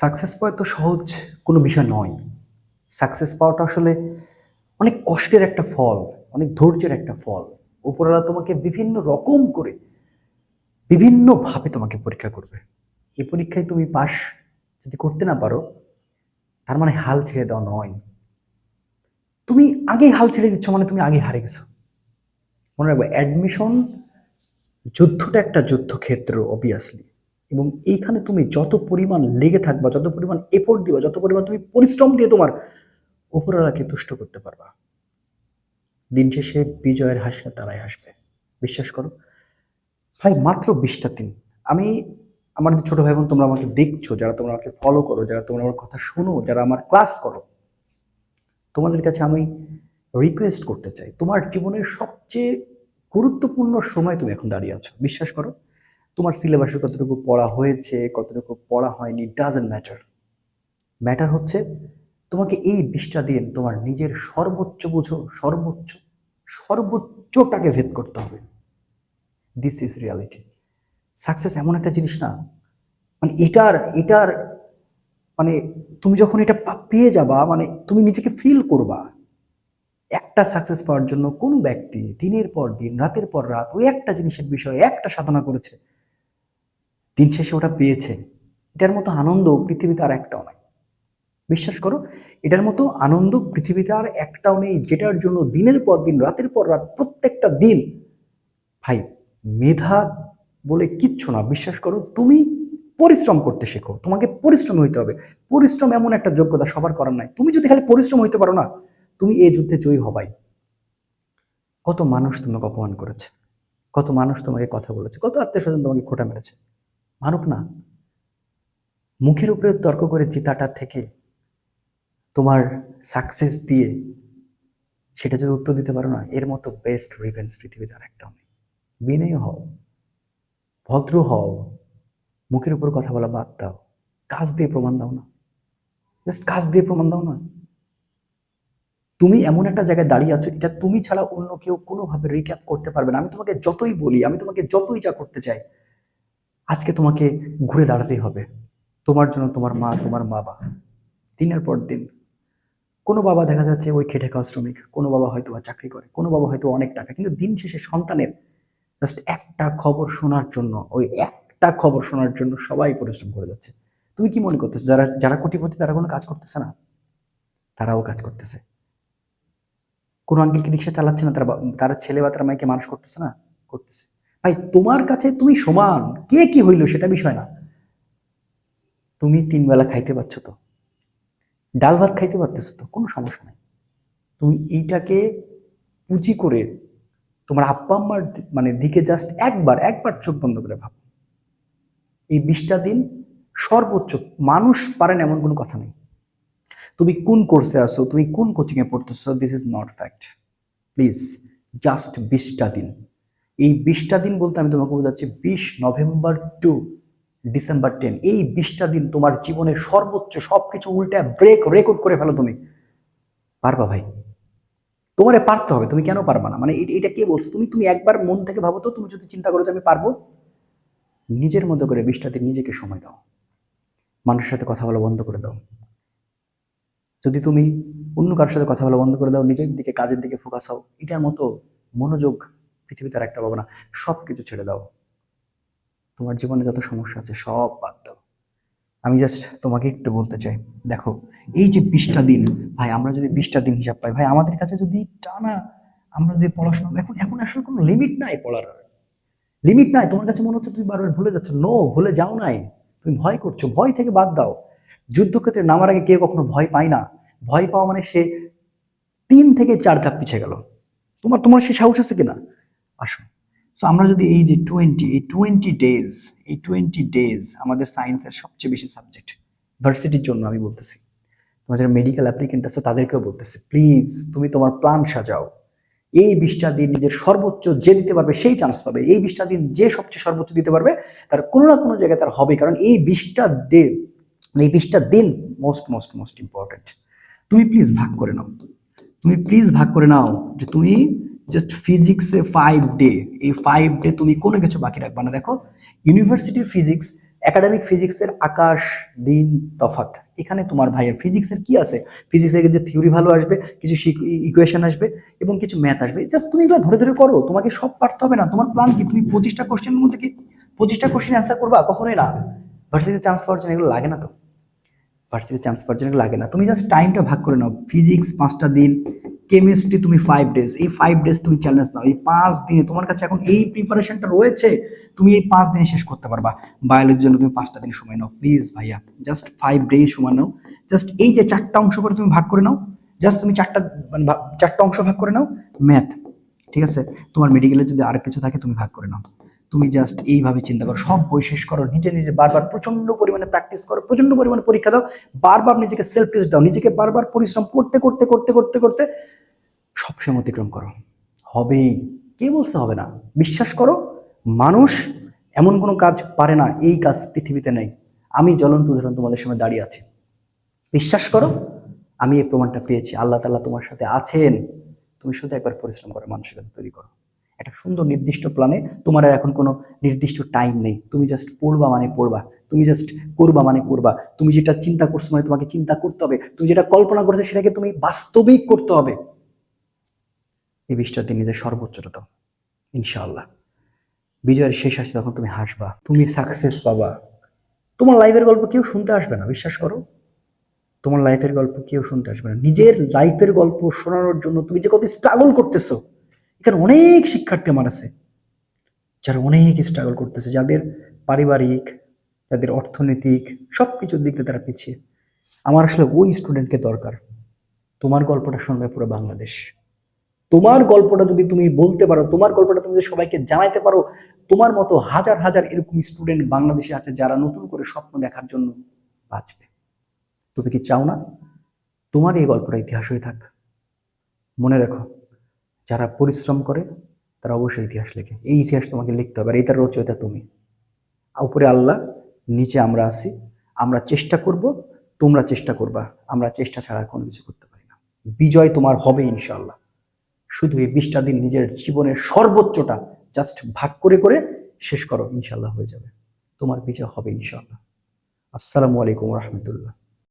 Success পাওয়া তো সহজ কোনো বিষয় নয়। সাকসেস পাওয়াটা আসলে অনেক কষ্টের একটা ফল, অনেক ধৈর্যের একটা ফল। উপরওয়ালা তোমাকে বিভিন্ন রকম করে, বিভিন্নভাবে তোমাকে পরীক্ষা করবে। এই পরীক্ষায় তুমি পাশ যদি করতে না পারো, তার মানে হাল ছেড়ে দেওয়া নয়। তুমি আগেই হাল ছেড়ে দিচ্ছ মানে তুমি আগে হারে গেছো। মনে রাখবে অ্যাডমিশন যুদ্ধটা একটা যুদ্ধক্ষেত্র অবভিয়াসলি এবং এইখানে তুমি যত পরিমাণ লেগে থাকবা, যত পরিমাণ এফোর্ট দিবা, যত পরিমাণ তুমি পরিশ্রম দিয়ে তোমার উপরওয়ালাকে তুষ্ট করতে পারবা। দিন শেষে বিজয়ের হাসিটা তারাই হাসবে। বিশ্বাস করো। ভাই, মাত্র বিশটা দিন। আমি, আমার ছোট ভাই বোন, তোমরা আমাকে দেখছ, যারা তোমরা আমাকে ফলো করো, যারা তোমরা আমার কথা শোনো, যারা আমার ক্লাস করো, তোমাদের কাছে আমি রিকোয়েস্ট করতে চাই। তোমার জীবনের সবচেয়ে গুরুত্বপূর্ণ সময় তুমি এখন দাঁড়িয়ে আছো। বিশ্বাস করো। তোমার সিলেবাসে কতটুকু পড়া হয়েছে, কতটুকু পড়া হয়নি ডাজেন্ট ম্যাটার ম্যাটার হচ্ছে তোমাকে এই বিশটা দিন তোমার নিজের সর্বোচ্চ বুঝো, সর্বোচ্চ, সর্বোচ্চটাকে ভেদ করতে হবে। দিস ইজ রিয়ালিটি সাকসেস এমন একটা জিনিস না। মানে এটার এটার মানে তুমি যখন এটা পেয়ে যাবা মানে তুমি নিজেকে ফিল করবা। একটা সাকসেস পাওয়ার জন্য কোনো ব্যক্তি দিনের পর দিন, রাতের পর রাত, ওই একটা জিনিসের বিষয়ে একটা সাধনা করেছে। দিন শেষে ওটা পেয়েছে। এটার মতো আনন্দ পৃথিবীতে আর একটাও নাই। বিশ্বাস করো, এটার মতো আনন্দ পৃথিবীতে আর একটাও নেই, যেটার জন্য দিনের পর দিন, রাতের পর রাত, প্রত্যেকটা দিন, ভাই, মেধা বলে কিচ্ছু না। বিশ্বাস করো, তুমি পরিশ্রম করতে শেখো। তোমাকে পরিশ্রম হইতে হবে। পরিশ্রম এমন একটা যোগ্যতা সবার করার নাই। তুমি যদি খালি পরিশ্রম হইতে পারো না, তুমি এই যুদ্ধে জয়ী হবাই কত মানুষ তোমাকে অপমান করেছে। কত মানুষ তোমাকে কথা বলেছে। কত আত্মীয় স্বজন তোমাকে খোটা মেরেছে। মানুক না। মুখের উপরে তর্ক করে চিতাটা থেকে তোমার সাকসেস দিয়ে সেটা যদি উত্তর দিতে পারো না, এর মতো বেস্ট রিভেন্স পৃথিবীতে আর একটাও নেই। বিনয় হও, ভদ্র হও, মুখের উপর কথা বলা বাদ দাও, কাজ দিয়ে প্রমাণ দাও না। জাস্ট কাজ দিয়ে প্রমাণ দাও না। তুমি এমন একটা জায়গায় দাঁড়িয়ে আছো, এটা তুমি ছাড়া অন্য কেউ কোনোভাবে রিক্যাপ করতে পারবে না। আমি তোমাকে যতই বলি, আমি তোমাকে যতই যা করতে চাই আজকে তোমাকে ঘুরে দাঁড়াতেই হবে। তোমার জন্য তোমার মা, তোমার বাবা। দিনের পর দিন। কোনো বাবা দেখা যাচ্ছে ওই খেটে খাওয়া শ্রমিক, কোনো বাবা হয়তো বা চাকরি করে, কোনো বাবা হয়তো অনেক টাকা, কিন্তু দিন শেষে সন্তানের জাস্ট একটা খবর শোনার জন্য, ওই একটা খবর শোনার জন্য সবাই পরিশ্রম করে যাচ্ছে। তুমি কি মনে করতেছো? যারা যারা কোটিপতি, তারা কোনো কাজ করতেছে না? তারাও কাজ করতেছে। কোনো আঙ্কেল কি রিক্সা চালাচ্ছে না, তারা তারা ছেলে বা তারা মাইকে মানুষ করতেছে না? করতেছে। ভাই, তোমার কাছে তুমি সমান। কে কি হইল সেটা বিষয় না। তুমি তিন বেলা খাইতে পারছ তো। ডাল ভাত খাইতে পারতেছো তো, কোনো সমস্যা নাই। তুমি এইটাকে পুঁজি করে তোমার আব্বা আম্মার মানে দিকে জাস্ট একবার একবার চোখ বন্ধ করে ভাব। এই বিশটা দিন সর্বোচ্চ, মানুষ পারেন এমন কোনো কথা নেই। তুমি কোন কোর্সে আসো তুমি কোন কোচিংয়ে পড়তেছো this is not fact please just বিশটা দিন। এই বিশটা দিন বলতে আমি তোমাকে বোঝাচ্ছি বিশ নভেম্বর টু ডিসেম্বর টেন এই বিশটা দিন তোমার জীবনের সর্বোচ্চ সবকিছু উল্টা ব্রেক রেকর্ড করে ফেলো তুমি। পারবা ভাই? তোমারে পারতে হবে, তুমি কেন পারবা না? মানে এটা কে বলছো? তুমি তুমি একবার মন থেকে ভাবো তো, তুমি যদি চিন্তা করো যে আমি পারব, নিজের মতো করে বিশটা দিন নিজেকে সময় দাও। মানুষের সাথে কথা বলা বন্ধ করে দাও। যদি তুমি অন্য কারোর সাথে কথা বলা বন্ধ করে দাও, নিজের দিকে, কাজের দিকে ফোকাস হও, এটার মতো মনোযোগ পৃথিবীতে আর একটা পাবো না। সব কিছু ছেড়ে দাও। তোমার জীবনে যত সমস্যা আছে সব বাদ দাও। আমি জাস্ট তোমাকে একটু বলতে চাই। দেখো, এই যে বিশটা দিন, ভাই, আমরা যদি বিশটা দিন হিসাব পাই, ভাই, আমাদের কাছে যদি টানা আমরা যদি পড়াশোনা, এখন এখন আসলে কোনো লিমিট নাই পড়ার। লিমিট নাই, তোমার কাছে মনে হচ্ছে তুমি বারবার ভুলে যাচ্ছ। নো ভুলে যাও নাই। তুমি ভয় করছ, ভয় থেকে বাদ দাও। যুদ্ধক্ষেত্রে নামার আগে কেউ কখনো ভয় পায় না। ভয় পাওয়া মানে সে তিন থেকে চার ধাপ পিছিয়ে গেল। তোমার তোমার সে সাহস আছে কিনা? আসো সো আমরা যদি এই যে টোয়েন্টি এই টোয়েন্টি ডেজ এই টোয়েন্টি ডেজ আমাদের সায়েন্সের সবচেয়ে বেশি সাবজেক্ট ভার্সিটির জন্য আমি বলতেছি। তোমার যারা মেডিকেল অ্যাপ্লিকেন্ট আছে, তাদেরকেও বলতেছি প্লিজ তুমি তোমার প্ল্যান সাজাও। এই বিশটা দিন নিজের সর্বোচ্চ যে দিতে পারবে, সেই চান্স পাবে। এই বিশটা দিন যে সবচেয়ে সর্বোচ্চ দিতে পারবে, তার কোনো না কোনো জায়গায় তার হবে। কারণ এই বিশটা ডে এই বিশটা দিন মোস্ট মোস্ট মোস্ট ইম্পর্টেন্ট তুমি প্লিজ ভাগ করে নাও। তুমি প্লিজ ভাগ করে নাও যে তুমি জাস্ট ফিজিক্সে ফাইভ ডে এই ফাইভ ডে তুমি কোনো কিছু বাকি রাখবা না। দেখো ইউনিভার্সিটির ফিজিক্স একাডেমিক ফিজিক্সের আকাশ, দিন তফাত এখানে তোমার ভাইয়া ফিজিক্সের কি আছে? ফিজিক্সের যে থিওরি ভালো আসবে, কিছু ইকুয়েশন আসবে এবং কিছু ম্যাথ আসবে। জাস্ট তুমি এগুলো ধরে ধরে করো, তোমাকে সব পারতে হবে না। তোমার প্ল্যান কি? তুমি পঁচিশটা কোশ্চেনের মধ্যে কি পঁচিশটা কোশ্চেন অ্যান্সার করবা? কখনোই না। ভার্সিটিতে চান্স পাওয়ার জন্য এগুলো লাগে না তো। ভার্সিটিতে চান্স পাওয়ার জন্য লাগে না। তুমি জাস্ট টাইমটা ভাগ করে নাও। ফিজিক্স পাঁচটা দিন কেমিস্ট্রি তুমি ফাইভ ডেজ এই ফাইভ ডেজ তুমি চ্যালেঞ্জ নাও, এই পাঁচ দিনে, তোমার কাছে এখন এই প্রিপারেশনটা রয়েছে, তুমি এই পাঁচ দিনে শেষ করতে পারবা। বায়োলজির জন্য তুমি পাঁচটা দিন সময় নাও প্লিজ ভাইয়া জাস্ট ফাইভ ডেজ সময় নাও। জাস্ট এই যে চারটা অংশ করে তুমি ভাগ করে নাও জাস্ট তুমি চারটা মানে চারটা অংশ ভাগ করে নাও ম্যাথ ঠিক আছে? তোমার মেডিকেলে যদি আর কিছু থাকে, তুমি ভাগ করে নাও। তুমি জাস্ট এইভাবে চিন্তা করো, সব বই শেষ করো, নিজে নিজে বারবার প্রচণ্ড পরিমাণে প্র্যাকটিস করো প্রচণ্ড পরিমাণে পরীক্ষা দাও, বারবার নিজেকে সেলফ টেস্ট দাও, নিজেকে বারবার পরিশ্রম করতে করতে করতে করতে করতে সবসময় অতিক্রম করো। হবেই। কে বলছে হবে না? বিশ্বাস করো, মানুষ এমন কোনো কাজ পারে না, এই কাজ পৃথিবীতে নেই। আমি জ্বলন্ত উদাহরণ তোমাদের সামনে দাঁড়িয়ে আছি। বিশ্বাস করো, আমি এই প্রমাণটা পেয়েছি। আল্লাহ তাআলা তোমার সাথে আছেন। তুমি শুধু একবার পরিশ্রম করো মানুষের মানসিকতা তৈরি করো। একটা সুন্দর নির্দিষ্ট প্ল্যানে তোমার আর এখন কোনো নির্দিষ্ট টাইম নেই। তুমি জাস্ট পড়বা মানে পড়বা। তুমি জাস্ট করবা মানে করবা। তুমি যেটা চিন্তা করছ মানে তোমাকে চিন্তা করতে হবে। তুমি যেটা কল্পনা করছ সেটাকে তুমি বাস্তবিক করতে হবে। এই দিন নিজের সর্বোচ্চটা দাও, ইনশাআল্লাহ। বিজয়ের শেষ আসে তখন তুমি হাসবা, তুমি সাকসেস পাবা। তোমার লাইফের গল্প কেউ শুনতে আসবে না, বিশ্বাস করো। তোমার লাইফের গল্প কেউ শুনতে আসবে না। নিজের লাইফের গল্প শোনানোর জন্য তুমি যে কত স্ট্রাগল করতেছো, এখানে অনেক শিক্ষার্থী আমার আছে, যারা অনেক স্ট্রাগল করতেছে, যাদের পারিবারিক, যাদের অর্থনৈতিক সব কিছুর দিক দিয়ে তারা পিছিয়ে। আমার আসলে ওই স্টুডেন্টকে দরকার। তোমার গল্পটা শুনবে পুরো বাংলাদেশ। তোমার গল্পটা যদি তুমি বলতে পারো, তোমার গল্পটা তুমি যদি সবাইকে জানাইতে পারো, তোমার মতো হাজার হাজার এরকম স্টুডেন্ট বাংলাদেশে আছে যারা নতুন করে স্বপ্ন দেখার জন্য বাঁচবে। তুমি কি চাও না? তোমার এই গল্পটা ইতিহাস হয়ে থাক। মনে রাখো, যারা পরিশ্রম করে, তারা অবশ্যই ইতিহাস লেখে। এই ইতিহাস তোমাকে লিখতে হবে আর এইটার রচয়িতা তুমি। উপরে আল্লাহ, নিচে আমরা আছি। আমরা চেষ্টা করব, তোমরা চেষ্টা করবা। আমরা চেষ্টা ছাড়া কোনো কিছু করতে পারি না। বিজয় তোমার হবে ইনশাআল্লাহ। শুধু এই বিশটা দিন নিজের জীবনের সর্বোচ্চটা জাস্ট ভাগ করে করে শেষ করো ইনশাল্লাহ হয়ে যাবে। তোমার পিছা হবে ইনশাল্লাহ আসসালামু আলাইকুম রহমতুল্লাহ।